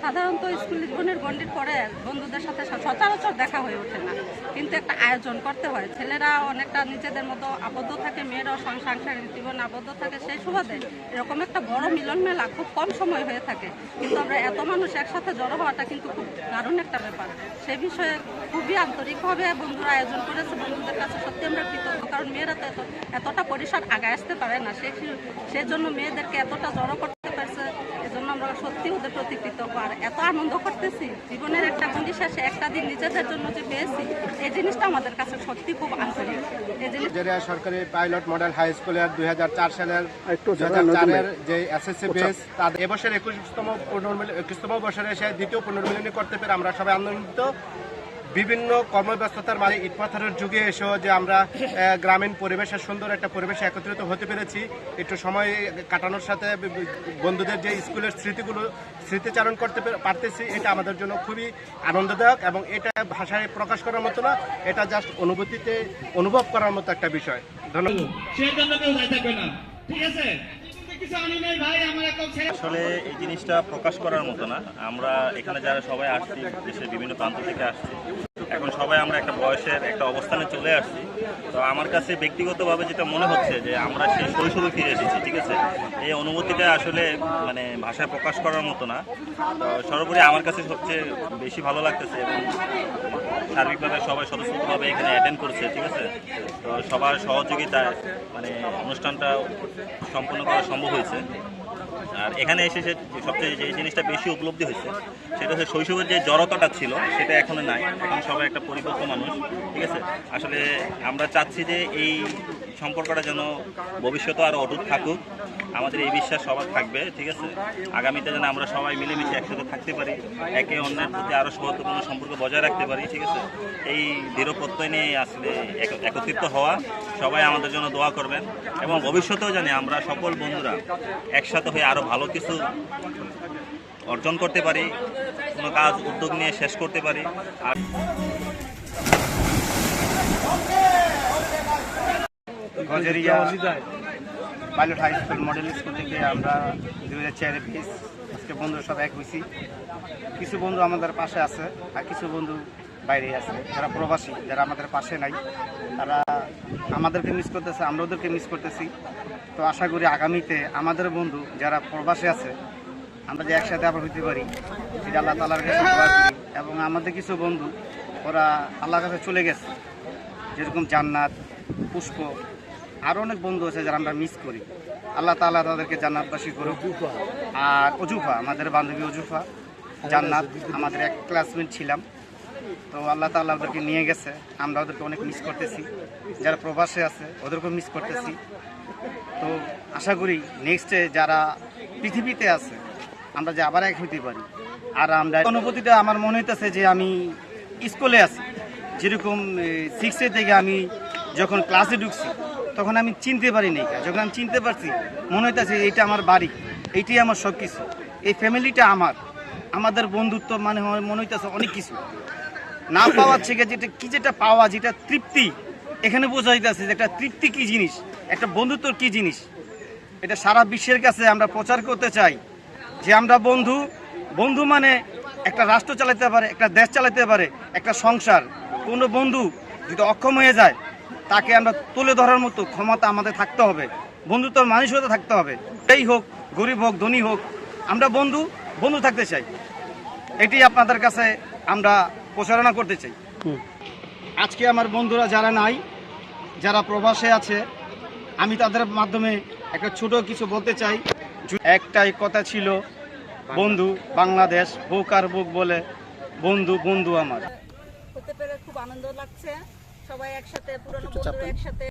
সাধারণত স্কুল জীবনের গণ্ডির পরে বন্ধুদের সাথে স- সচরাচর দেখা হয়ে ওঠে না। কিন্তু একটা আয়োজন করতে হয়। ছেলেরা অনেকটা নিজেদের মতো আবদ্ধ থাকে, মেয়েরাও সং- সাংসারিক জীবন আবদ্ধ থাকে। সেই সুবাদে এরকম একটা বড় মিলন মেলা খুব কম সময় হয়ে থাকে। কিন্তু আমরা এত মানুষ একসাথে জড়ো হওয়াটা কিন্তু খুব দারুণ একটা ব্যাপার। সেই বিষয়ে খুবই আন্তরিকভাবে বন্ধুরা আয়োজন করেছে। বন্ধুদের কাছে সত্যি আমরা কৃতজ্ঞ। কারণ মেয়েরা তো এত এতটা পরিসর আগে আসতে পারে না। সে সেজন্য মেয়েদেরকে এতটা জড়ো করতে পারছে। আমরা সত্যি ওদের প্রতি কৃতজ্ঞ। আর এত আনন্দ করতেছি জীবনের একটা গুণি শেষে একটা দিন নিজেদের জন্য যে পেয়েছি এই জিনিসটা আমাদের কাছে সত্যি খুব আন্তরিক। এই জিনিস সরকারি পাইলট মডেল হাই স্কুলের দুই হাজার চার সালের চারের যে এসএসসি বেস তাদের এবছর একুশতম পুনর্মিল একুশতম বছরে এসে দ্বিতীয় পুনর্মিলনী করতে পেরে আমরা সবাই আনন্দিত। বিভিন্ন কর্মব্যস্ততার মাঝে ইটপাথরের যুগে এসেও যে আমরা গ্রামীণ পরিবেশের সুন্দর একটা পরিবেশে একত্রিত হতে পেরেছি। একটু সময় কাটানোর সাথে বন্ধুদের যে স্কুলের স্মৃতিগুলো, স্মৃতিচারণ করতে পারতেছি, এটা আমাদের জন্য খুবই আনন্দদায়ক এবং এটা ভাষায় প্রকাশ করার মতো না, এটা জাস্ট অনুভূতিতে অনুভব করার মতো একটা বিষয়। ধন্যবাদ। আসলে এই জিনিসটা প্রকাশ করার মতো না। আমরা এখানে যারা সবাই আসছি, দেশের বিভিন্ন প্রান্ত থেকে আসছি। এখন সবাই আমরা একটা বয়সের একটা অবস্থানে চলে আসছি। তো আমার কাছে ব্যক্তিগতভাবে যেটা মনে হচ্ছে যে আমরা সেই শৈশবে ফিরে এসেছি, ঠিক আছে? এই অনুভূতিটা আসলে মানে ভাষায় প্রকাশ করার মতো না। তো সর্বোপরি আমার কাছে সবচেয়ে বেশি ভালো লাগতেছে এবং সার্বিকভাবে সবাই স্বতঃস্ফূর্তভাবে এখানে অ্যাটেন্ড করছে, ঠিক আছে? তো সবার সহযোগিতায় মানে অনুষ্ঠানটা সম্পন্ন করা সম্ভব হয়েছে। আর এখানে এসে সে সবচেয়ে যে জিনিসটা বেশি উপলব্ধি হয়েছে, সেটা হচ্ছে শৈশবের যে জড়তাটা ছিল, সেটা এখনও নাই। এখন সবাই একটা পরিপক্ক মানুষ, ঠিক আছে? আসলে আমরা চাচ্ছি যে এই সম্পর্কটা যেন ভবিষ্যতে আরও অটুট থাকুক। আমাদের এই বিশ্বাস সবার থাকবে, ঠিক আছে? আগামীতে যেন আমরা সবাই মিলেমিশে একসাথে থাকতে পারি, একে অন্যের প্রতি আরও সহত্বপূর্ণ সম্পর্ক বজায় রাখতে পারি, ঠিক আছে? এই দৃঢ় প্রত্যয় নিয়ে আসলে এক- একত্রিত হওয়া, সবাই আমাদের জন্য দোয়া করবেন এবং ভবিষ্যতেও জানি আমরা সকল বন্ধুরা একসাথে হয়ে আরও ভালো কিছু অর্জন করতে পারি, কোনো কাজ, উদ্যোগ নিয়ে শেষ করতে পারি। আর Gajeria pilot high school model school থেকে আমরা দুই হাজার চারে পিস আজকে বন্ধু সব এক হয়েছি। কিছু বন্ধু আমাদের পাশে আছে আর কিছু বন্ধু বাইরে আছে। যারা প্রবাসী, যারা আমাদের পাশে নাই, তারা আমাদেরকে মিস করতেছে, আমরা ওদেরকে মিস করতেছি। তো আশা করি আগামীতে আমাদের বন্ধু যারা প্রবাসে আছে, আমরা যে একসাথে আবার হইতে পারি সেটা আল্লাহ তালার কাছে এবং আমাদের কিছু বন্ধু, ওরা আল্লাহর কাছে চলে গেছে, যেরকম জান্নাত, পুষ্প আরও অনেক বন্ধু আছে যারা আমরা মিস করি। আল্লাহ তাআলা তাদেরকে জান্নাতবাসী করুক। আর অজুফা আমাদের বান্ধবী অজুফা জান্নাত আমাদের এক ক্লাসমেট ছিলাম। তো আল্লাহ তাআলা ওদেরকে নিয়ে গেছে। আমরা ওদেরকে অনেক মিস করতেছি। যারা প্রবাসে আছে ওদেরকেও মিস করতেছি। তো আশা করি নেক্সটে যারা পৃথিবীতে আছে আমরা যে আবার এক হইতে পারি। আর আমরা অনুভূতিটা আমার মনে হইতেছে যে আমি স্কুলে আছি। যেরকম সিক্সে থেকে আমি যখন ক্লাসে ঢুকছি তখন আমি চিনতে পারি নাই। যখন আমি চিনতে পারছি, মনে হইতেছে এইটা আমার বাড়ি, এইটাই আমার সব কিছু এই ফ্যামিলিটা আমার। আমাদের বন্ধুত্ব মানে মনে হইতেছে অনেক কিছু। না পাওয়ার থেকে যেটা, কি যেটা পাওয়া, যেটা তৃপ্তি, এখানে বোঝাইতেছে যে একটা তৃপ্তি কি জিনিস, একটা বন্ধুত্ব কি জিনিস। এটা সারা বিশ্বের কাছে আমরা প্রচার করতে চাই যে আমরা বন্ধু বন্ধু মানে একটা রাষ্ট্র চালাতে পারে, একটা দেশ চালাতে পারে, একটা সংসার। কোনো বন্ধু যদি অক্ষম হয়ে যায় তাকে আমরা তুলে ধরার মতো ক্ষমতা আমাদের থাকতে হবে। বন্ধুত্ব মানসিকতা থাকতে হবে। এই হোক গরিব হোক ধনী হোক আমরা বন্ধু বন্ধু থাকতে চাই। এটি আপনাদের কাছে আমরা প্রচারণা করতে চাই। আজকে আমার বন্ধুরা যারা নাই যারা প্রবাসে আছে আমি তাদের মাধ্যমে একটা ছোট কিছু বলতে চাই। একটাই কথা ছিল বন্ধু বাংলাদেশ বুক আর বুক বলে বন্ধু বন্ধু আমার। হতে পেরে খুব আনন্দ লাগছে। সবাই একসাথে পুরনো বন্ধুরা একসাথে।